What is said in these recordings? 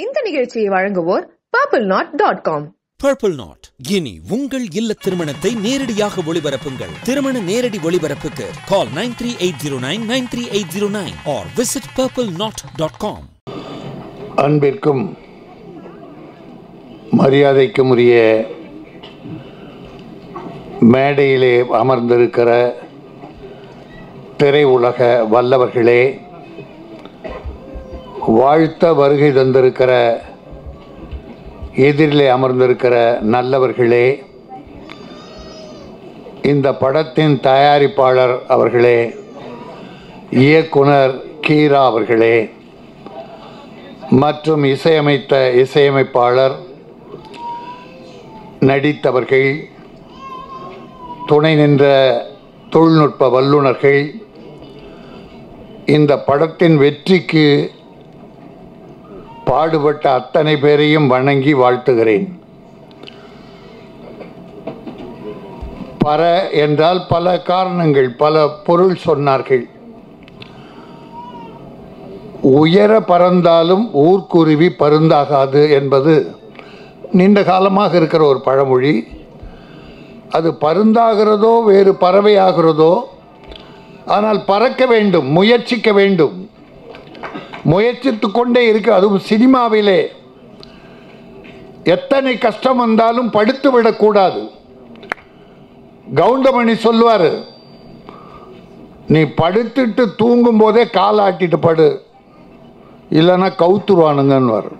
இந்த நிகழ்ச்சியை வழங்குவோர் Purple Knot dot com Purple Knot இனி உங்கள் இல்ல திருமணத்தை நேரடியாக ஒளிபரப்புங்கள். திருமண நேரடி ஒளிபரப்புக்கு call nine three eight zero nine nine three eight zero nine or visit Purple Knot dot com அன்பிற்கும் மரியாதைக்கும் உரிய மேடையிலே அமர்ந்திருக்கிற திரையுலக வல்லவர்களே வாழ்த்த வருகை தந்திருக்கிற எதிரிலே அமர்ந்திருக்கிற நல்லவர்களே இந்த படத்தின் தயாரிப்பாளர் அவர்களே இயக்குனர் கீரா அவர்களே மற்றும் இசையமைத்த இசையமைப்பாளர் நடித்தவர்கள் துணை நின்ற தொழில்நுட்ப வல்லுநர்கள் இந்த படத்தின் வெற்றிக்கு பாடுபட்ட அத்தனை பேரையும் வணங்கி வாழ்த்துகிறேன். பற என்றால் பல காரணங்கள் பல பொருள் சொன்னார்கள். உயர பறந்தாலும் ஊர்க்குருவி பருந்தாகாது என்பது நீண்ட காலமாக இருக்கிற ஒரு பழமொழி. அது பருந்தாகிறதோ வேறு பறவை ஆகிறதோ ஆனால் பறக்க வேண்டும் முயற்சிக்க வேண்டும். முயற்சித்து கொண்டே இருக்கு. அதுவும் சினிமாவிலே. எத்தனை கஷ்டம் வந்தாலும் படுத்து விடக்கூடாது. கவுண்டமணி சொல்லுவார் நீ படுத்துட்டு தூங்கும் போதே காலாட்டிட்டு படு. இல்லைன்னா கவுத்துருவானுங்கன்னு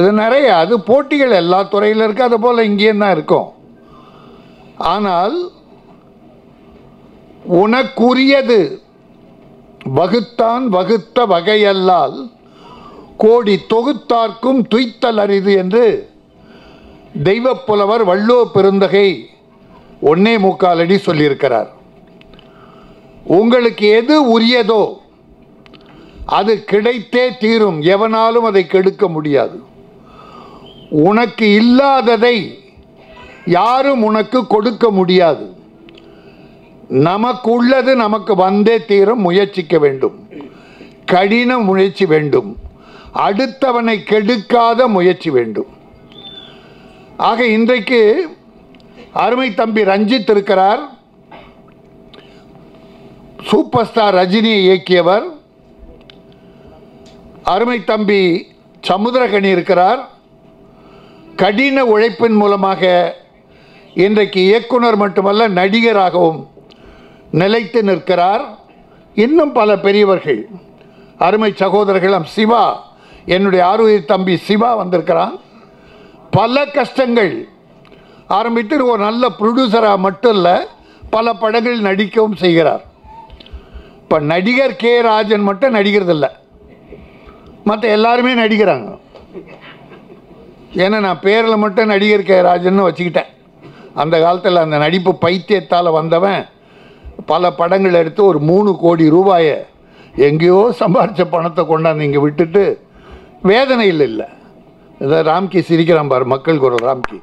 இது நிறைய அது போட்டிகள் எல்லா துறையில் இருக்குது அது போல் இங்கேயும் தான் இருக்கும். ஆனால் உனக்குரியது வகுத்தான் வகுத்த வகையல்லால் கோடி தொகுத்தார்க்கும் துய்த்தல் அரிது என்று தெய்வப் புலவர் வள்ளோ பெருந்தகை ஒன்னே முக்காலடி சொல்லியிருக்கிறார். உங்களுக்கு எது உரியதோ அது கிடைத்தே தீரும் எவனாலும் அதை கெடுக்க முடியாது. உனக்கு இல்லாததை யாரும் உனக்கு கொடுக்க முடியாது. நமக்கு உள்ளது நமக்கு வந்தே தீரம் முயற்சிக்க வேண்டும். கடின முயற்சி வேண்டும். அடுத்தவனை கெடுக்காத முயற்சி வேண்டும். ஆக இன்றைக்கு அருமை தம்பி ரஞ்சித் இருக்கிறார். சூப்பர் ஸ்டார் ரஜினியை இயக்கியவர். அருமை தம்பி சமுத்திரகனி இருக்கிறார். கடின உழைப்பின் மூலமாக இன்றைக்கு இயக்குனர் மட்டுமல்ல நடிகராகவும் நிலைத்து நிற்கிறார். இன்னும் பல பெரியவர்கள். அருமை சகோதரர்களும் சிவா. என்னுடைய ஆறுயிர் தம்பி சிவா வந்திருக்கிறான். பல கஷ்டங்கள். ஆரம்பித்து ஒரு நல்ல ப்ரொடியூசராக மட்டும் இல்லை பல படங்கள் நடிக்கவும் செய்கிறார். இப்போ நடிகர் கே. ராஜன் மட்டும் நடிக்கிறதில்ல. மற்ற எல்லாருமே நடிக்கிறாங்க. ஏன்னா நான் பேரில் மட்டும் நடிகர் கே. ராஜன்னு வச்சுக்கிட்டேன். அந்த காலத்தில் அந்த நடிப்பு பைத்தியத்தால் வந்தவன். பல படங்கள் எடுத்து ஒரு மூணு கோடி ரூபாயை எங்கேயோ சம்பாரித்த பணத்தை கொண்டாந்து இங்கே விட்டுட்டு வேதனையில் இல்லை. இதை ராம்கி சிரிக்கிறான் பாரு மக்கள் குரல் ராம்கி.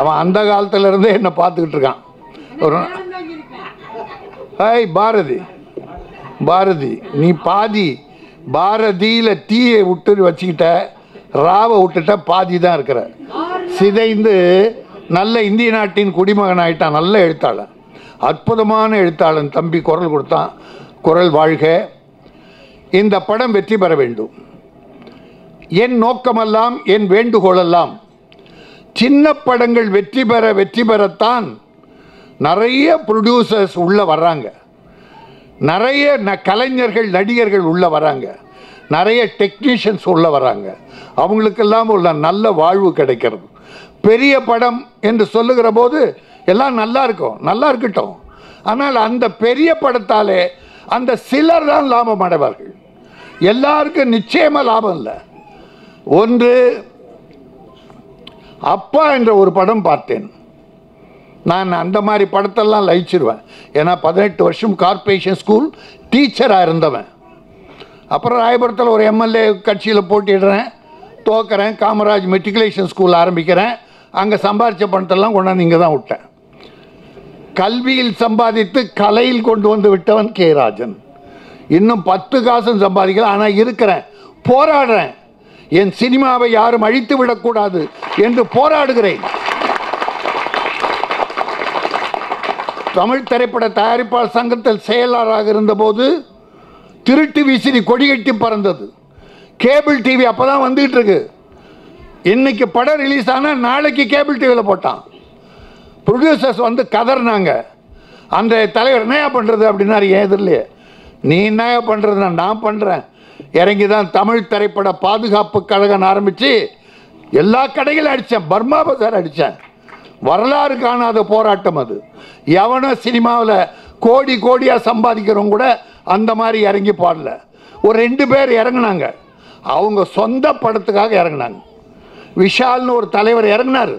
அவன் அந்த காலத்துலேருந்தே என்னை பார்த்துக்கிட்டு இருக்கான். ஒரு ஹாய் பாரதி. பாரதி நீ பாதி பாரதியில் தீயை விட்டு வச்சுக்கிட்ட ராவை விட்டுட்ட பாதி தான் இருக்கிற சிதைந்து நல்ல இந்திய நாட்டின் குடிமகன் ஆயிட்டான் நல்ல எழுத்தாளர். அற்புதமான எழுத்தாளன் தம்பி குரல் கொடுத்தான். குரல் வாழ்க. இந்த படம் வெற்றி பெற வேண்டும். என் நோக்கமெல்லாம் என் வேண்டுகோளெல்லாம் சின்ன படங்கள் வெற்றி பெற வெற்றி பெறத்தான் நிறைய ப்ரொடியூசர்ஸ் உள்ளே வர்றாங்க. நிறைய ந கலைஞர்கள் நடிகர்கள் உள்ளே வராங்க நிறைய டெக்னீஷியன்ஸ் உள்ளே வராங்க அவங்களுக்கெல்லாம் உள்ள நல்ல வாழ்வு கிடைக்கிறது. பெரிய படம் என்று சொல்லுகிற போது எல்லாம் நல்லா இருக்கும் நல்லா இருக்கட்டும் ஆனால் அந்த பெரிய படத்தாலே அந்த சிலர் தான் லாபம் அடைவார்கள். எல்லாருக்கும் நிச்சயமாக லாபம் இல்லை. ஒன்று அப்பா என்ற ஒரு படம் பார்த்தேன். நான் அந்த மாதிரி படத்தெல்லாம் லயிச்சிருவேன். ஏன்னா பதினெட்டு வருஷம் கார்ப்பரேஷன் ஸ்கூல் டீச்சராக இருந்தவன். அப்புறம் ராயபுரத்தில் ஒரு எம்எல்ஏ கட்சியில் போட்டிடுறேன் தோக்கிறேன் காமராஜ் மெட்ரிகுலேஷன் ஸ்கூல் ஆரம்பிக்கிறேன். அங்கே சம்பாரித்த பணத்தெல்லாம் கொண்டாந்து இங்கே தான் விட்டேன். கல்வியில் சம்பாதித்து கலையில் கொண்டு வந்து விட்டவன் கே ராஜன். இன்னும் பத்து காசும் சம்பாதிக்கல ஆனால் இருக்கிறேன் போராடுறேன். என் சினிமாவை யாரும் அழித்து விடக்கூடாது என்று போராடுகிறேன். தமிழ் திரைப்பட தயாரிப்பாளர் சங்கத்தில் செயலாளராக இருந்தபோது திருட்டு விசிறி கொடிகட்டி பறந்தது. கேபிள் டிவி அப்பதான் வந்துகிட்டு இருக்கு. இன்னைக்கு படம் ரிலீஸ் ஆனால் நாளைக்கு கேபிள் டிவியில் போட்டான். ப்ரொடியூசர்ஸ் வந்து கதறினாங்க அந்த தலைவர் என்னையா பண்ணுறது அப்படின்னாரு ஏன் எதிரிலையே. நீ என்னையா பண்ணுறதுனா நான் பண்ணுறேன் இறங்கி தான் தமிழ் திரைப்பட பாதுகாப்பு கழகம் ஆரம்பித்து எல்லா கடைகளும் அடித்தேன் பர்மா பசார் அடித்தேன் வரலாறு காணாத போராட்டம் அது. எவனோ சினிமாவில் கோடி கோடியாக சம்பாதிக்கிறவங்க கூட அந்த மாதிரி இறங்கி பாடல. ஒரு ரெண்டு பேர் இறங்குனாங்க. அவங்க சொந்த படத்துக்காக இறங்குனாங்க. விஷால்னு ஒரு தலைவர் இறங்கினார்.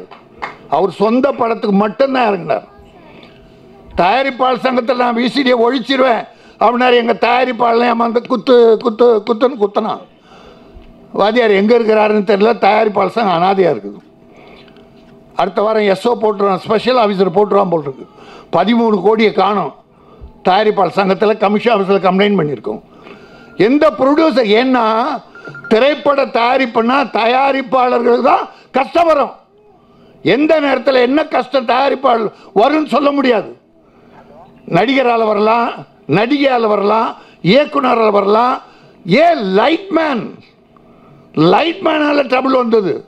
அவர் சொந்த படத்துக்கு மட்டும்தான் இறங்கினார். தயாரிப்பாளர் சங்கத்தில் நான் விசிடியை ஒழிச்சிருவேன் அப்படின்னாரு. எங்கள் தயாரிப்பாளர் ஏமாந்து குத்து குத்து குத்துன்னு குத்தனான். வாத்தியார் எங்கே இருக்கிறாருன்னு தெரியல. தயாரிப்பாளர் சங்கம் அனாதையாக இருக்குது. அடுத்த வாரம் எஸ்ஓ போட்டுருவான் ஸ்பெஷல் ஆஃபீஸர் போட்டுருவான் போட்டிருக்கு பதிமூணு கோடியை காணும். தயாரிப்பாளர் சங்கத்தில் கமிஷன் ஆஃபீஸில் கம்ப்ளைண்ட் பண்ணியிருக்கோம். எந்த ப்ரொடியூசர் ஏன்னா திரைப்பட தயாரிப்புனா தயாரிப்பாளர்களுக்கு தான் கஷ்டம் வரும் எந்த நேரத்தில் என்ன கஷ்டம் தயாரிப்பாள் வரும்னு சொல்ல முடியாது. நடிகரால் வரலாம் நடிகையால் வரலாம் இயக்குனரால் வரலாம். ஏன் லைட்மேன் லைட்மேனால ட்ரபிள் வந்தது.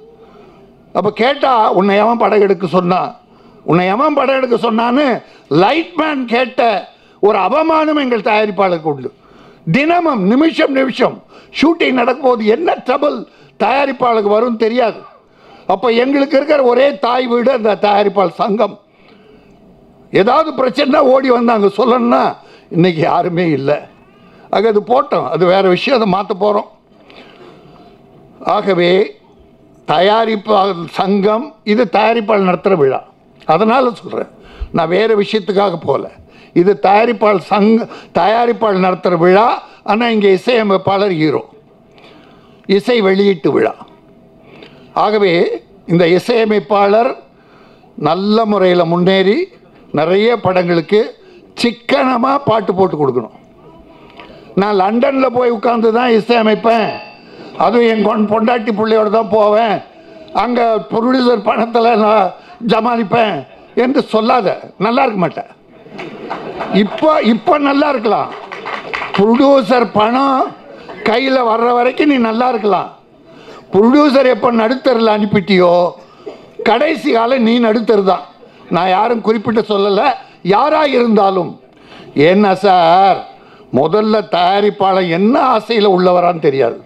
அப்போ கேட்டால் உன்னை எவன் படம் எடுக்க சொன்னான் உன்னை எவன் படம் எடுக்க சொன்னான்னு? லைட்மேன் கேட்ட ஒரு அவமானம் எங்கள் தயாரிப்பாளருக்கு உண்டு. தினமும் நிமிஷம் நிமிஷம் ஷூட்டிங் நடக்கும்போது என்ன ட்ரபிள் தயாரிப்பாளருக்கு வரும் தெரியாது. அப்போ எங்களுக்கு இருக்கிற ஒரே தாய் வீடு அந்த தயாரிப்பாளர் சங்கம். ஏதாவது பிரச்சனைனா ஓடி வந்தாங்க. சொல்லணும்னா இன்றைக்கி யாருமே இல்லை. ஆக அது போட்டோம். அது வேறு விஷயம். அதை மாற்ற போகிறோம் ஆகவே தயாரிப்பாளர் சங்கம் இது தயாரிப்பாளர் நடத்துகிற விழா. அதனால் சொல்கிறேன் நான் வேறு விஷயத்துக்காக போகல. இது தயாரிப்பாளர் சங்க தயாரிப்பாளர் நடத்துகிற விழா. ஆனால் இங்கே இசையமைப்பாளர் ஹீரோ. இசை வெளியீட்டு விழா. ஆகவே இந்த இசையமைப்பாளர் நல்ல முறையில் முன்னேறி நிறைய படங்களுக்கு சிக்கனமாக பாட்டு போட்டு கொடுக்கணும். நான் லண்டனில் போய் உட்காந்து தான் இசையமைப்பேன். அதுவும் என் கொண் பொண்டாட்டி பிள்ளையோட தான் போவேன். அங்கே ப்ரொடியூசர் பணத்தில் நான் ஜமாளிப்பேன் என்று சொல்லாத நல்லா இருக்க மாட்டேன். இப்போ இப்போ நல்லா இருக்கலாம். ப்ரொடியூசர் பணம் கையில் வர்ற வரைக்கும் நீ நல்லா இருக்கலாம். ப்ரொடியூசர் எப்போ நடுத்தரில் அனுப்பிட்டியோ கடைசி காலம் நீ நடுத்தர் தான் நான் யாரும் குறிப்பிட்டு சொல்லலை யாராக இருந்தாலும். என்ன சார் முதல்ல தயாரிப்பாளர் என்ன ஆசையில் உள்ளவரான்னு தெரியாது.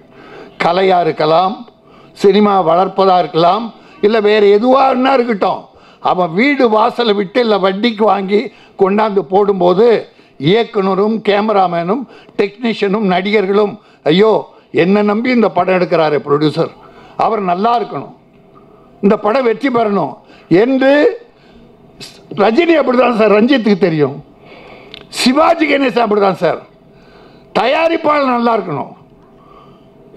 கலையாக இருக்கலாம் சினிமா வளர்ப்பதாக இருக்கலாம் இல்லை வேறு எதுவாக இருக்கட்டும். அவன் வீடு வாசலை விட்டு இல்லை வட்டிக்கு வாங்கி கொண்டாந்து போடும்போது இயக்குனரும் கேமராமேனும் டெக்னீஷியனும் நடிகர்களும் ஐயோ என்னை நம்பி இந்த படம் எடுக்கிறாரு ப்ரொடியூசர் அவர் நல்லா இருக்கணும். இந்த படம் வெற்றி பெறணும் என்று ரஜினி அப்படிதான் சார் ரஞ்சித்துக்கு தெரியும். சிவாஜி கணேசன் அப்படிதான் சார். தயாரிப்பாளர் நல்லா இருக்கணும்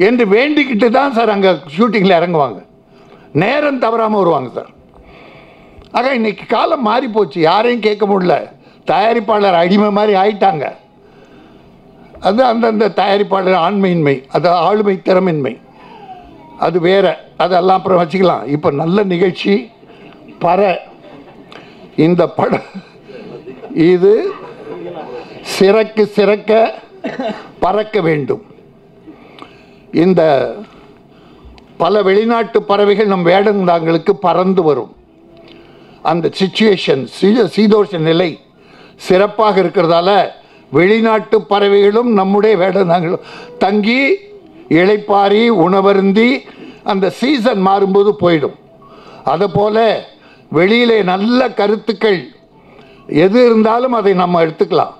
என்று வேண்டிக்கிட்டு தான் சார் அங்கே ஷூட்டிங்கில் இறங்குவாங்க. நேரம் தவறாமல் வருவாங்க சார். ஆக இன்னைக்கு காலம் மாறி போச்சு யாரையும் கேட்க முடியல. தயாரிப்பாளர் அடிமை மாதிரி ஆயிட்டாங்க. அது அந்தந்த தயாரிப்பாளர் ஆண்மையின்மை அது ஆளுமை திறமின்மை. அது வேற அதெல்லாம் அப்புறம் வச்சுக்கலாம். இப்போ நல்ல நிகழ்ச்சி பற இந்த படம் இது சிறக்கு சிறக்க பறக்க வேண்டும். இந்த பல வெளிநாட்டு பறவைகள் நம் வேடந்தாங்களுக்கு பறந்து வரும். அந்த சுச்சுவேஷன் சீதோஷ நிலை சிறப்பாக இருக்கிறதால வெளிநாட்டு பறவைகளும் நம்முடைய வேடந்தாங்களும் தங்கி இளைப்பாரி உணவருந்தி அந்த சீசன் மாறும்போது போயிடும். அதுபோல் வெளியிலே நல்ல கருத்துக்கள் எது இருந்தாலும் அதை நம்ம எடுத்துக்கலாம்.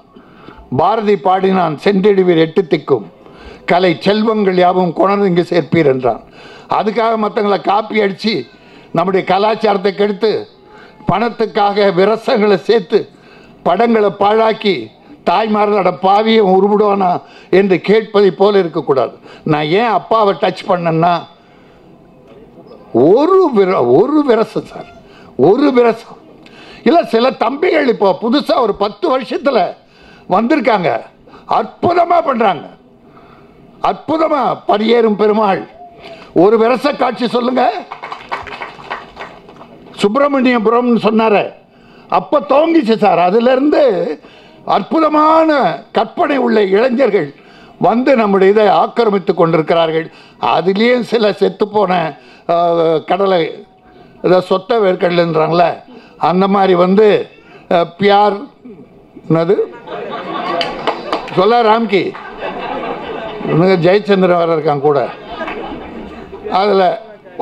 பாரதி பாடினான் சென்றிடுவீர் எட்டு திக்கும். கலை செல்வங்கள் யாவும் கொணர்ந்து சேர்ப்பீர் என்றான். அதுக்காக மற்றவங்களை காப்பி அடித்து நம்முடைய கலாச்சாரத்தை கெடுத்து பணத்துக்காக விரசங்களை சேர்த்து படங்களை பாழாக்கி தாய்மார்களோட பாவியை உருவிடுவானா என்று கேட்பதை போல இருக்கக்கூடாது. நான் ஏன் அப்பாவை டச் பண்ணேன்னா ஒரு விர ஒரு விரசம் சார். ஒரு விரசம். இல்லை சில தம்பிகள் இப்போ புதுசாக ஒரு பத்து வருஷத்தில் வந்திருக்காங்க. அற்புதமாக பண்ணுறாங்க அற்புதமாக படியேறும் பெருமாள். ஒரு விரச காட்சி சொல்லுங்க. சுப்பிரமணியபுரம்னு சொன்னார். அப்போ தோங்கிச்சு சார். அதுலேருந்து அற்புதமான கற்பனை உள்ள இளைஞர்கள் வந்து நம்முடைய இதை ஆக்கிரமித்து கொண்டிருக்கிறார்கள். அதுலேயும் சில செத்துப்போன கடலை ஏதோ சொத்த வேர்க்கடலைன்றாங்களே அந்த மாதிரி வந்து பியார் என்னது? சொல்ல ராம்கி. ஜெயச்சந்திரன் வேறு இருக்கான் கூட. அதில்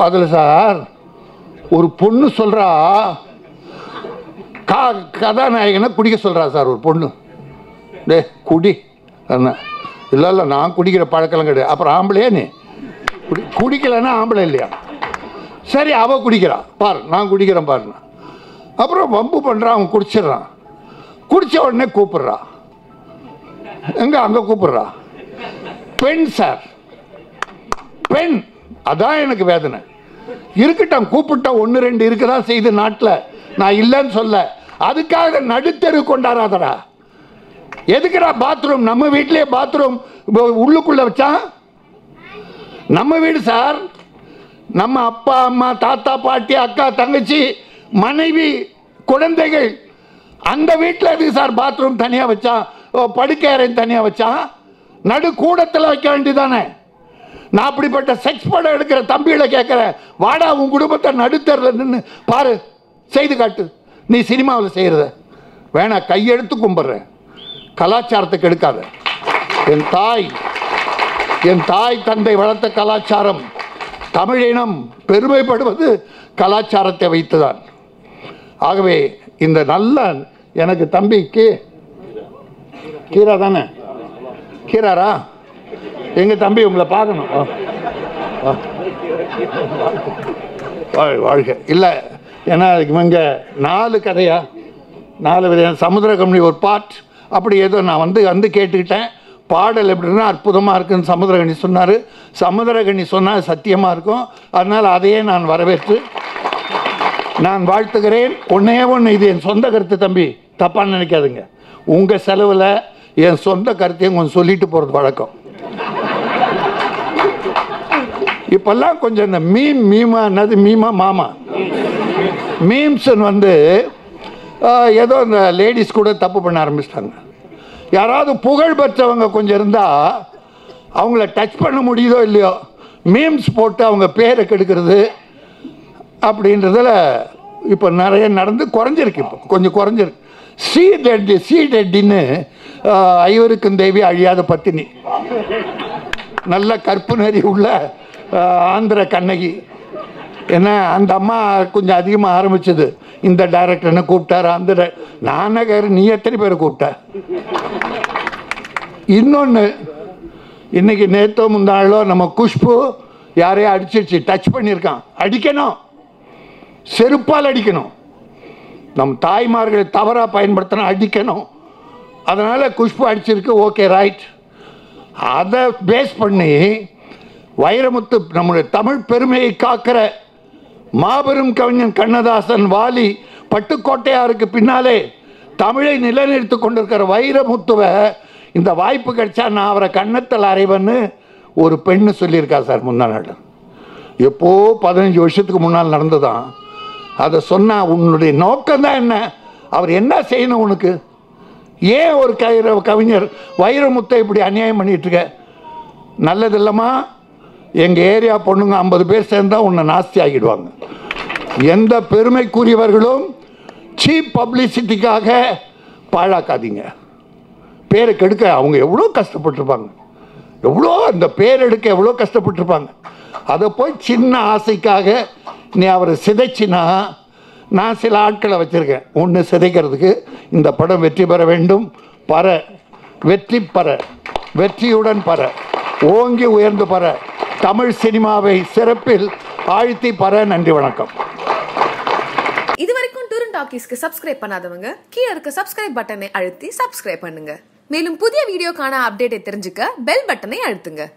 அதில் சார் ஒரு பொண்ணு சொல்கிறா கா கதாநாயகனை குடிக்க சொல்கிறா சார் ஒரு பொண்ணு. டே குடி. அண்ணன் இல்லை இல்லை நான் குடிக்கிற பழக்கம் கிடையாது. அப்புறம் ஆம்பளையே நீ? குடி குடிக்கலைன்னா ஆம்பளை இல்லையா? சரி அவ குடிக்கிறா. பாரு நான் குடிக்கிறேன் பாருண்ணா அப்புறம் வம்பு பண்ணுறான் அவன் குடிச்சிடுறான். குடித்த உடனே கூப்பிட்றா. எங்க அங்கே கூப்பிட்றா? பெண் சார். பெண். அதான் எனக்கு வேதனை. இருக்கட்டும் கூப்பிட்டா ஒன்று ரெண்டு இருக்கதான் செய்து நாட்டில்? நான் இல்லைன்னு சொல்ல. அதுக்காக நடுத்தெரு கொண்டாடாதடா. எதுக்குடா பாத்ரூம் நம்ம வீட்டிலேயே பாத்ரூம் உள்ளுக்குள்ள வச்சான் நம்ம வீடு சார் நம்ம அப்பா அம்மா தாத்தா பாட்டி அக்கா தங்கச்சி மனைவி குழந்தைகள் அந்த வீட்டில் எதுக்கு சார் பாத்ரூம் தனியாக வச்சான் ஓ, படுக்கை அறை தனியாக வச்சான் நடு கூடத்தில் வைக்க வேண்டியதானே நான் அப்படிப்பட்ட செக்ஸ் படம் எடுக்கிற தம்பிகளை கேட்குறேன் வாடா உன் குடும்பத்தை நடுத்தரில் நின்று பாரு செய்து காட்டு. நீ சினிமாவில் செய்கிறத வேணா கையெழுத்து கும்பிட்ற. கலாச்சாரத்துக்கு எடுக்காத. என் தாய் என் தாய் தந்தை வளர்த்த கலாச்சாரம் தமிழினம் பெருமைப்படுவது கலாச்சாரத்தை வைத்துதான். ஆகவே இந்த நல்ல எனக்கு தம்பிக்கு கீரா தானே? கீராரா? எங்க தம்பி உங்களை பார்க்கணும். வாழ்க. இல்லை ஏன்னா இவங்க நாலு கதையா? நாலு விதையான சமுதிர கம்பெனி ஒரு பாட் அப்படி ஏதோ நான் வந்து வந்து கேட்டுக்கிட்டேன். பாடல் எப்படின்னா அற்புதமாக இருக்குன்னு சமுதிரகணி சொன்னார். சமுதிரகணி சொன்னால் சத்தியமாக இருக்கும். அதனால் அதையே நான் வரவேற்று நான் வாழ்த்துகிறேன். ஒன்றே ஒன்று இது என் சொந்த கருத்து தம்பி. தப்பாக நினைக்காதுங்க. உங்கள் செலவில் என் சொந்த கருத்தையும் கொஞ்சம் சொல்லிட்டு போகிறது வழக்கம். இப்போல்லாம் கொஞ்சம் இந்த மீம் மீமா என்னது? மீமா மாமா. மீம்சன் வந்து ஏதோ இந்த லேடிஸ் கூட தப்பு பண்ண ஆரம்பிச்சிட்டாங்க. யாராவது புகழ் பெற்றவங்க கொஞ்சம் இருந்தால் அவங்கள டச் பண்ண முடியுதோ இல்லையோ மீம்ஸ் போட்டு அவங்க பேரை கெடுக்கிறது அப்படின்றதில் இப்போ நிறைய நடந்து குறைஞ்சிருக்கு இப்போ. கொஞ்சம் குறைஞ்சிருக்கு. சி டெட்டி சி டெட்டின்னு ஐவருக்கும் தேவி அழியாத பத்தினி. நல்ல கற்பு நெறி உள்ள ஆந்திர கண்ணகி. என்ன அந்த அம்மா கொஞ்சம் அதிகமாக ஆரம்பிச்சது. இந்த டைரக்டர் என்ன கூப்பிட்டாரு அந்த நானே கேரு நீ எத்தனை பேரை கூப்பிட்ட? இன்னொன்று இன்னைக்கு நேத்தோ முந்தாளோ நம்ம குஷ்பு யாரையும் அடிச்சிருச்சு டச் பண்ணியிருக்கான். அடிக்கணும். செருப்பால் அடிக்கணும். நம் தாய்மார்களை தவறாக பயன்படுத்தினா அடிக்கணும். அதனால் குஷ்பு அடிச்சிருக்கு ஓகே ரைட் அதை பேஸ் பண்ணி வைரமுத்து நம்முடைய தமிழ் பெருமையை காக்கிற மாபெரும் கவிஞன் கண்ணதாசன் வாலி பட்டுக்கோட்டையாருக்கு பின்னாலே தமிழை நிலைநிறுத்தி கொண்டிருக்கிற வைரமுத்துவை இந்த வாய்ப்பு கிடைச்சா நான் அவரை கன்னத்தில் அறைவன்னு ஒரு பெண்ணு சொல்லியிருக்கா சார் முந்தா நாள். எப்போ பதினஞ்சு வருஷத்துக்கு முன்னால் நடந்ததான். அதை சொன்னால் உன்னுடைய நோக்கம் தான் என்ன? அவர் என்ன செய்யணும் உனக்கு? ஏன் ஒரு கவிஞர் வைரமுத்தை இப்படி அநியாயம் பண்ணிகிட்ருக்க நல்லது இல்லைம்மா? எங்கள் ஏரியா பொண்ணுங்க ஐம்பது பேர் சேர்ந்தா உன்னை நாஸ்தி ஆகிடுவாங்க. எந்த பெருமைக்குரியவர்களும் சீப் பப்ளிசிட்டிக்காக பாழாக்காதீங்க. பேரை கெடுக்க அவங்க எவ்வளோ கஷ்டப்பட்டிருப்பாங்க. எவ்வளோ அந்த பேர் எடுக்க எவ்வளோ கஷ்டப்பட்டுருப்பாங்க. அதை போய் சின்ன ஆசைக்காக நீ அவரை சிதைச்சினா நான் சில ஆட்களை வச்சுருக்கேன். ஒன்று சிதைக்கிறதுக்கு இந்த படம் வெற்றி பெற வேண்டும். பற வெற்றி பற வெற்றியுடன் பற ஓங்கி உயர்ந்து பற தமிழ் சினிமாவை சிறப்பில் ஆழ்த்தி பர நன்றி வணக்கம். இதுவரைக்கும் டூரன் டாக்கீஸ்க்கு சப்ஸ்கிரைப் பண்ணாதவங்க கீழே இருக்க சப்ஸ்கிரைப் பட்டனை அழுத்தி சப்ஸ்கிரைப் பண்ணுங்க. மேலும் புதிய வீடியோக்கான அப்டேட்டை தெரிஞ்சுக்க பெல் பட்டனை அழுத்துங்க.